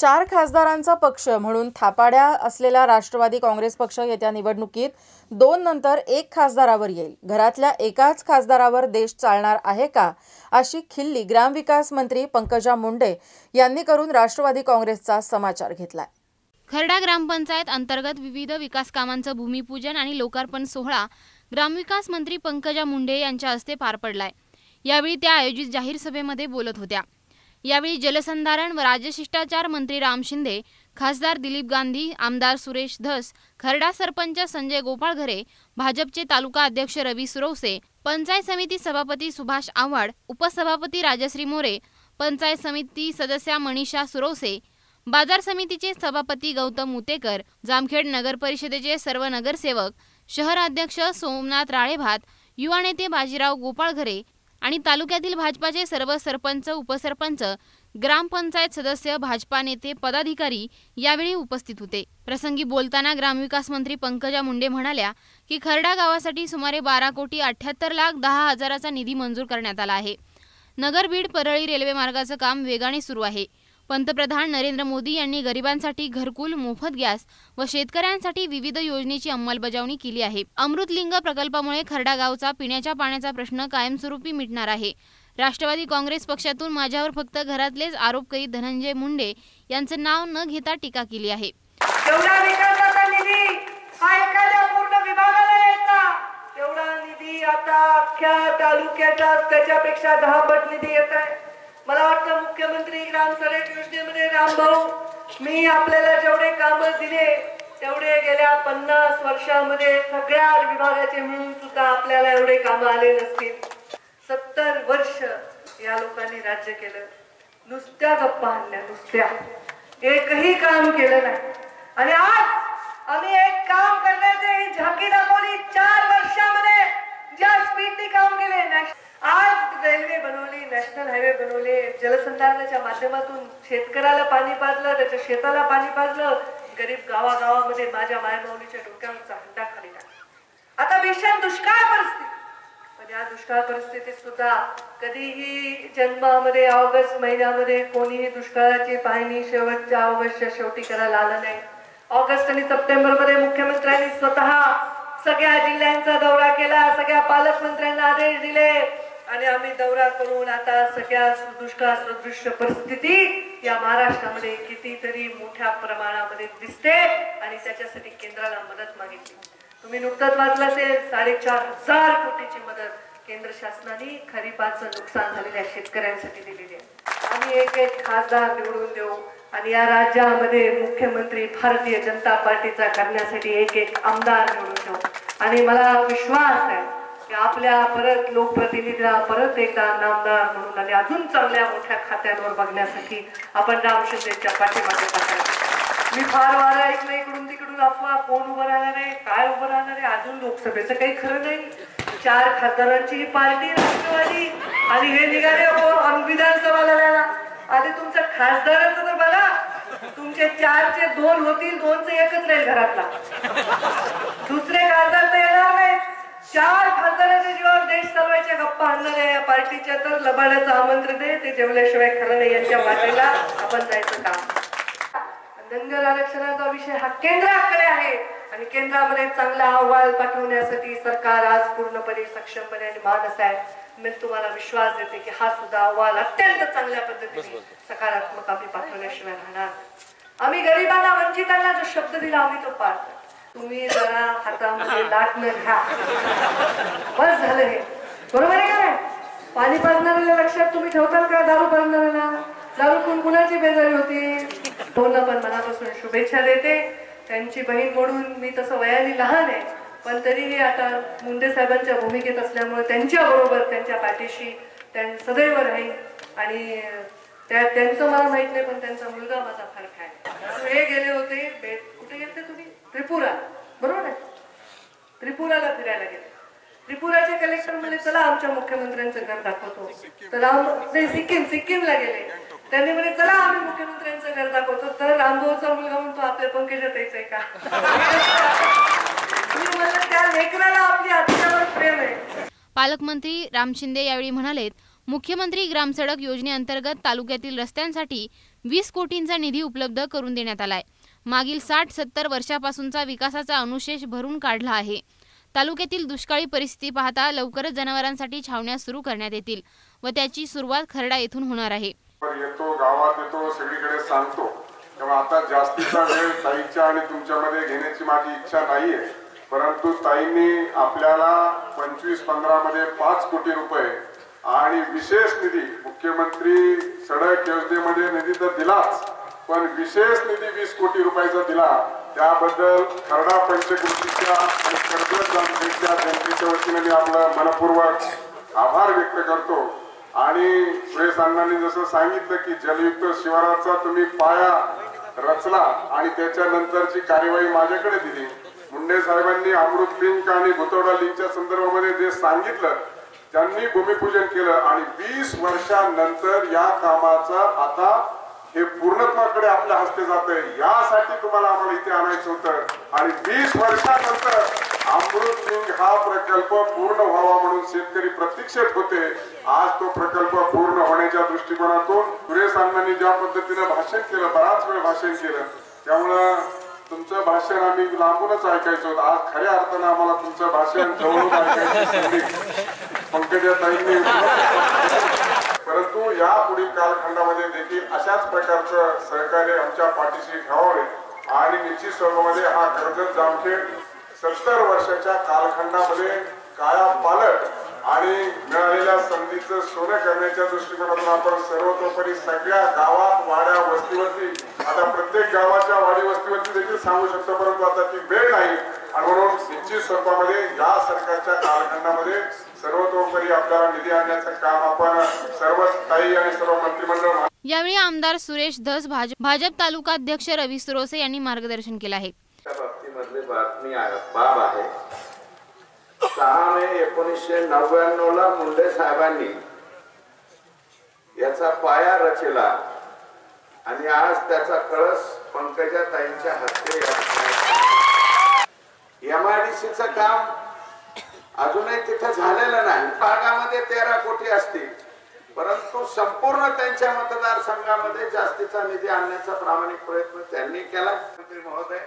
चार खासदारांचा पक्ष म्हणून थापाड्या असलेला राष्ट्रवादी काँग्रेस पक्ष येत्या निवडणुकीत दोन नंतर एक खासदारावर येईल. घरातल्या एकाच खासदारावर देश चालणार आहे का? अशी खिल्ली ग्रामविकास मंत्री पंकजा मुंडे यांनी करून राष्ट्रवादी काँग्रेसचा समाचार घेतलाय. खर्डा ग्रामपंचायत अंतर्गत विविध विकास कामांचं भूमिपूजन आणि लोकार्पण सोहळा ग्रामविकास मंत्री पंकजा मुंडे यांच्या हस्ते पार पडलाय. यावेळी त्या आयोजित जाहीर सभेमध्ये बोलत होत्या. यावेळी जलसंधारण व राजशिष्टाचार मंत्री राम शिंदे खासदार दिलीप गांधी आमदार सुरेश धस खर्डा सरपंच संजय गोपाळ घरे भाजपचे तालुका अध्यक्ष रवी सुरवसे पंचायत समिती सभापती सुभाष आव्हाड उपसभापती राजश्री मोरे पंचायत समिती सदस्या मनीषा सुरवसे बाजार समितीचे सभापती गौतम मुतेकर जामखेड नगर परिषदेचे सर्व नगरसेवक शहराध्यक्ष सोमनाथ राळेभात युवा नेते बाजीराव गोपाळघरे आणि तालुक्यातील भाजपाचे सर्व सरपंच उपसरपंच ग्रामपंचायत सदस्य भाजपा नेते पदाधिकारी यावेळी उपस्थित होते. प्रसंगी बोलताना ग्रामविकास मंत्री पंकजा मुंडे म्हणाल्या की खर्डा गावासाठी सुमारे बारा कोटी अठ्याहत्तर लाख दहा हजाराचा निधी मंजूर करण्यात आला आहे. नगर बीड परळी रेल्वे मार्गाचं काम वेगाने सुरू आहे. पंतप्रधान नरेंद्र मोदी यांनी गरिबांसाठी घरकुल मोफत गॅस व शेतकऱ्यांसाठी विविध योजनेची अंमलबजावणी केली आहे. अमृतलिंग प्रकल्पामुळे खर्डा गावचा पिण्याच्या पाण्याचा प्रश्न कायमस्वरूपी मिटणार आहे. राष्ट्रवादी काँग्रेस पक्षातून माझ्यावर फक्त घरातलेच आरोप करीत धनंजय मुंडे यांचं नाव न घेता टीका केली आहे. निधी आता अख्ख्या तालुक्याचा त्याच्यापेक्षा दहा पट निधी येत आहे. मला वाटतं मुख्यमंत्री ग्राम सडक योजनेमध्ये रामभाऊ मी आपल्याला जेवढे काम दिले तेवढे गेल्या पन्नास वर्षामध्ये सगळ्या विभागाचे मिळून सुद्धा आपल्याला एवढे काम आले नसतील. सत्तर वर्ष या लोकांनी राज्य केलं. नुसत्या गप्पा आणल्या नुसत्या. एकही काम केलं नाही. आणि आज जलसंधारणाच्या माध्यमातून शेतकऱ्याला पाणी पाजलं त्याच्या शेताला पाणी पाजलं गरीब गावागावामध्ये माझ्या मायमाऊलीच्या डोक्यावरचा हंडा खाली टाकला. आता भीषण दुष्काळ परिस्थिती. पण या दुष्काळ परिस्थितीत सुद्धा कधीही जन्मामध्ये ऑगस्ट महिन्यामध्ये कोणीही दुष्काळाची पाहणी शेवटच्या ऑगस्टच्या शेवटी करायला आलं नाही. ऑगस्ट आणि सप्टेंबरमध्ये मुख्यमंत्र्यांनी स्वतः सगळ्या जिल्ह्यांचा दौरा केला सगळ्या पालकमंत्र्यांना आदेश दिले. आणि आम्ही दौरा करून आता सगळ्या दुष्काळ सदृश्य परिस्थिती या महाराष्ट्रामध्ये कितीतरी मोठ्या प्रमाणामध्ये दिसते आणि त्याच्यासाठी केंद्राला मदत मागितली. तुम्ही नुकतंच वाचलं असेल साडेचार हजार कोटीची मदत केंद्र शासनाने खरीपाचं नुकसान झालेल्या शेतकऱ्यांसाठी दिलेली आहे. आम्ही एक एक खासदार निवडून देऊ आणि या राज्यामध्ये मुख्यमंत्री भारतीय जनता पार्टीचा करण्यासाठी एक एक आमदार निवडून देऊ. आणि मला विश्वास आहे आपल्या परत लोकप्रतिनिधीला परत एकदा नामदार म्हणून आणि अजून चांगल्या मोठ्या खात्यांवर बघण्यासाठी आपण राम शिंदेच्या पाठीमागे बघायचं मी फार वारा ऐकलं इकडून तिकडून अफवा कोण उभं राहणार आहे काय उभं राहणार आहे अजून लोकसभेचं काही खरं नाही. चार खासदारांची ही पार्टी राष्ट्रवादी आणि हे निघाले हो, विधानसभा लढायला. आधी तुमचं खासदारांचं तर बघा तुमचे चारचे दोन होतील दोनचे एकच राहील घरातला. दुसरे खासदार तर येणार नाहीत. चार खासदारांच्या जीवावर देश चालवायच्या गप्पा आणणाऱ्या या पार्टीच्या तर लबाडाचं आमंत्रण आहे. ते जेवल्याशिवाय खरं नाही यांच्या वाटेला. आपण जायचं काम. धनगर आरक्षणाचा विषय हा केंद्राकडे आहे. आणि केंद्रामध्ये चांगला अहवाल पाठवण्यासाठी सरकार आज पूर्णपणे सक्षमपणे आणि मानस आहे. मी तुम्हाला विश्वास देते की हा सुद्धा अहवाल अत्यंत चांगल्या पद्धतीने सकारात्मक आम्ही पाठवल्याशिवाय राहणार. आम्ही गरिबांना वंचितांना जो शब्द दिला आम्ही तो पाळतो. तुम्ही जरा हातामध्ये लाटणं घ्या. बस झालं हे. बरोबर आहे का नाही? पाणी पाजणाऱ्याला लक्षात तुम्ही ठेवताल का? दारू पाजणाऱ्याला? दारू कोण कुणाची बेजारी होती? दोन पण मनापासून शुभेच्छा देते. त्यांची बहीण म्हणून मी तसं वयाने लहान आहे. पण तरीही आता मुंडे साहेबांच्या भूमिकेत असल्यामुळे त्यांच्या बरोबर त्यांच्या पाठीशी त्यां सदैव राहील आणि त्या त्यांचं मला माहीत नाही पण त्यांचा मुलगा माझा फार काय हे गेले होते त्रिपुरा. बरोबर आहे? त्रिपुराला फिरायला गेले. त्रिपुराचे कलेक्टर म्हणजे चला आमच्या मुख्यमंत्र्यांचं घर दाखवतो. चला राम सिक्कीम सिक्कीमला गेले. त्यांनी म्हणे चला आम्ही मुख्यमंत्र्यांचं घर दाखवतो. तर रामभाऊचा मुलगा म्हणतो आपल्या पंकजात आहे का? म्हणलं त्या लेकराला आपली आत्यावर प्रेम आहे. पालकमंत्री राम शिंदे यावेळी म्हणालेत मुख्यमंत्री ग्रामसडक योजनेअंतर्गत तालुक्यातील रस्त्यांसाठी वीस कोटींचा निधी उपलब्ध करून देण्यात आलाय. मागील साठ सत्तर वर्षापासूनचा विकासाचा अनुशेष भरून काढला आहे. तालुक्यातील दुष्काळी परिस्थिती पाहता लवकरच जनावरांसाठी छावण्या सुरू करण्यात येतील व त्याची सुरुवात खरडा येथून होणार आहे. येतो गावात येतो सगळीकडे सांगतो. तेव्हा आता जास्तीचा वेळ ताईच्या आणि तुमच्यामध्ये घेण्याची माझी इच्छा नाहीये. परंतु ताईंनी आपल्याला पंचवीस पंधरा मध्ये पाच कोटी रुपये आणि विशेष निधी मुख्यमंत्री सडक योजनेमध्ये निधी तर दिलाच. पण विशेष निधी वीस कोटी रुपयाचा दिला. त्याबद्दल खरडा पंचकृतीच्या आणि कर्जत जनतेच्या जनतेच्या वतीने मी आपलं मनपूर्वक आभार व्यक्त करतो. आणि सुरेश अण्णांनी जसं सांगितलं की जलयुक्त शिवाराचा तुम्ही पाया रचला आणि त्याच्यानंतरची कार्यवाही माझ्याकडे दिली. मुंडे साहेबांनी अमृत लिंक आणि भुतवडा लिंकच्या संदर्भामध्ये जे सांगितलं त्यांनी भूमिपूजन केलं आणि वीस वर्षानंतर या कामाचा आता हे पूर्णत्वाकडे आपल्या हस्ते जात यासाठी तुम्हाला आम्हाला इथे आणायचं होतं. आणि वीस वर्षानंतर अमृत लिंग हा प्रकल्प पूर्ण व्हावा म्हणून शेतकरी प्रतीक्षेत होते. आज तो प्रकल्प पूर्ण होण्याच्या दृष्टिकोनातून सुरेश अण्णांनी ज्या पद्धतीनं भाषण केलं बराच वेळ भाषण केलं त्यामुळं तुमचं भाषण आम्ही लांबूनच ऐकायचो. होतं. आज खऱ्या अर्थानं आम्हाला तुमचं भाषण जवळून ऐकायचं पंकजा ताईंनी परंतु या पुढील कालखंडामध्ये देखील अशाच प्रकारचं सहकार्य आमच्या पाठीशी घ्यावे आणि निश्चित स्वरूपामध्ये हा कर्जत जामखेड सत्तर वर्षाच्या कालखंडामध्ये काया पालट आणि मिळालेल्या संधीचं सोनं करण्याच्या दृष्टिकोनातून आपण सर्वतोपरी सगळ्या गावात वाड्या वस्तीवरती आता प्रत्येक गावाच्या वाडी वस्तीवरती देखील सांगू शकतो परंतु आता ती वेळ नाही. आणि म्हणून निश्चित स्वरूपामध्ये या सरकारच्या कालखंडामध्ये सर्व सर्वतोपरी आपल्याला निधी आणण्याचं काम आपण सर्व स्थायी आणि सर्व मंत्रिमंडळ यावेळी आमदार सुरेश धस भाजप भाजप तालुकाध्यक्ष रवी सुरोसे यांनी मार्गदर्शन केलं आहे त्या बाबतीमधली बातमी आहे बाब आहे सहा मे एकोणीसशे नव्याण्णव ला मुंडे साहेबांनी याचा पाया रचला आणि आज त्याचा कळस पंकजा ताईंच्या हस्ते एम आय डी सीचं काम अजूनही तिथं झालेलं नाही. भागामध्ये तेरा कोटी असतील. परंतु संपूर्ण त्यांच्या मतदारसंघामध्ये जास्तीचा निधी आणण्याचा प्रामाणिक प्रयत्न त्यांनी केला. महोदय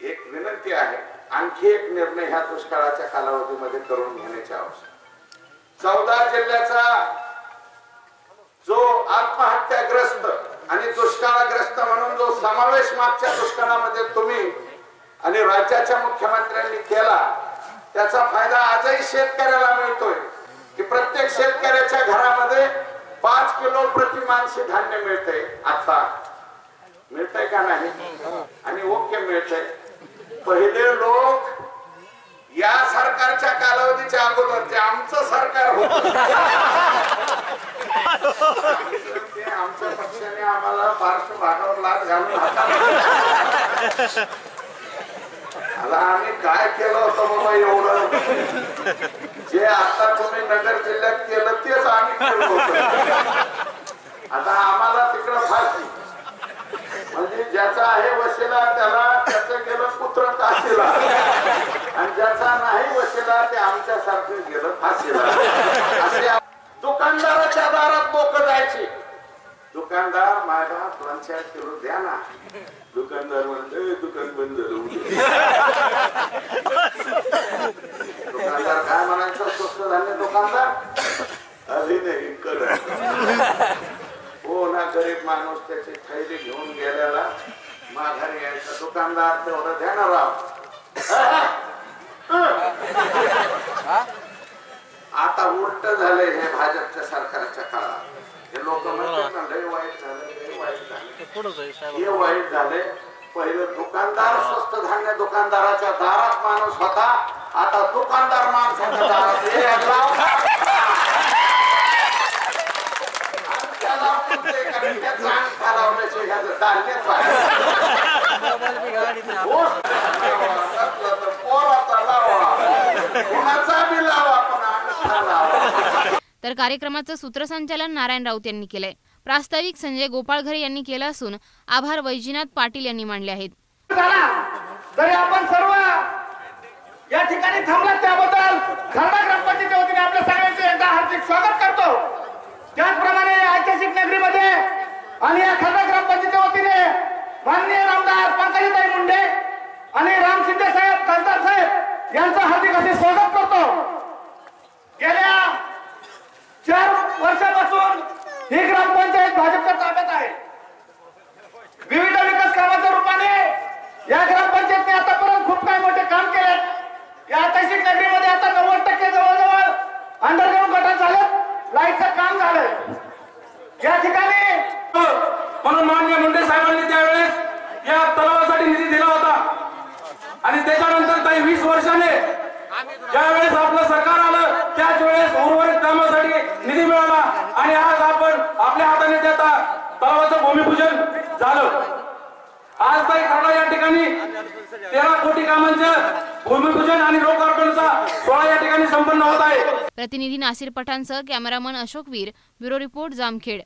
एक विनंती आहे. आणखी एक निर्णय ह्या दुष्काळाच्या कालावधीमध्ये करून घेण्याची आवश्यक चौदा जिल्ह्याचा जो आत्महत्याग्रस्त आणि दुष्काळग्रस्त म्हणून जो समावेश मागच्या दुष्काळामध्ये तुम्ही आणि राज्याच्या मुख्यमंत्र्यांनी केला त्याचा फायदा आजही शेतकऱ्याला मिळतोय. की प्रत्येक शेतकऱ्याच्या घरामध्ये पाच किलो प्रति माणसे धान्य मिळते आता मिळतंय का नाही? आणि ओके मिळतंय. पहिले लोक या सरकारच्या कालावधीच्या अगोदर जे आमचं सरकार होत आमच्या पक्षाने आम्हाला पार्श्व भागावर लाच घालून हातात आम्ही काय केलं होतं बाबा एवढं? जे आता तुम्ही नगर जिल्ह्यात केलं तेच आम्ही केलं होतं. आता आम्हाला तिकडं फाशी. म्हणजे ज्याचा आहे वशिला त्याला त्याचं गेलं पुत्र काशीला आणि ज्याचा नाही वशिला ते आमच्यासारखं गेलं फाशीला असे आ- दुकानदाराच्या दारात लोक जायची दुकानदार माझा दोन चार किलो द्या ना दुकानदार म्हणते दुकान बंद झालं उद्या." दुकानदार काय म्हणायचं स्वस्त धान्य दुकानदार अरे नाही कर हो ना गरीब माणूस त्याची थैली घेऊन गेलेला. माघारी यायचा. दुकानदार तेवढं राव. आता उलट झालंय हे भाजपच्या सरकारच्या काळात. हे लोक म्हणतात ना लय वाईट झालं लय वाईट झालं. हे वाईट झाले पहिलं दुकानदार स्वस्त धान्य दुकानदाराच्या दारात माणूस होता. आता दुकानदार माणसाच्या दारात हे लाव. आणि त्याला म्हणते का अंग खालावण्याचे ह्याचं धान्यच आहे. ऊस लावा, तर पोराचा लावा. कुणाचा बी लावा पण अंगठा लावा तर कार्यक्रमाचं सूत्रसंचालन नारायण राऊत यांनी केलंय प्रास्ताविक संजय गोपाळघरे यांनी केलं असून आभार वैजीनाथ पाटील यांनी मानले आहेत तरी आपण सर्व या ठिकाणी थांबलात त्याबद्दल खरडा ग्रामपंचायतीच्या वतीने आपल्या सगळ्यांचे एकदा हार्दिक स्वागत करतो त्याचप्रमाणे ऐतिहासिक आणि या खरडा ग्रामपंचायतीच्या वतीने माननीय आमदार पंकजताई मुंडे आणि राम शिंदे साहेब खासदार साहेब यांचं हार्दिक असे स्वागत करतो. गेल्या चार वर्षापासून ही ग्रामपंचायत भाजपच्या ताब्यात आहे. विविध विकास कामाच्या रूपाने या ग्रामपंचायतने आतापर्यंत खूप काही मोठे काम केले. या ऐतिहासिक नगरीमध्ये आता नव्वद टक्के जवळजवळ अंडरग्राऊंड गटार झालं. लाईटचं काम झालं या ठिकाणी म्हणून मान्य मुंडे साहेबांनी त्यावेळेस या तलावासाठी निधी दिला होता. आणि त्याच्यानंतर काही वीस वर्षाने ज्यावेळेस आपलं सरकार आलं त्याच वेळेस उर्वरित कामासाठी निधी मिळाला. आणि आज आपण आपल्या हाताने त्या तलावाचं भूमिपूजन झालं. आज ताई खरडा या ठिकाणी तेरा कोटी कामांचं भूमिपूजन आणि लोकार्पणचा सोहळा या ठिकाणी संपन्न होत आहे. प्रतिनिधी Nasir पठाणसह cameraman Ashok Veer bureau report Jamkhed.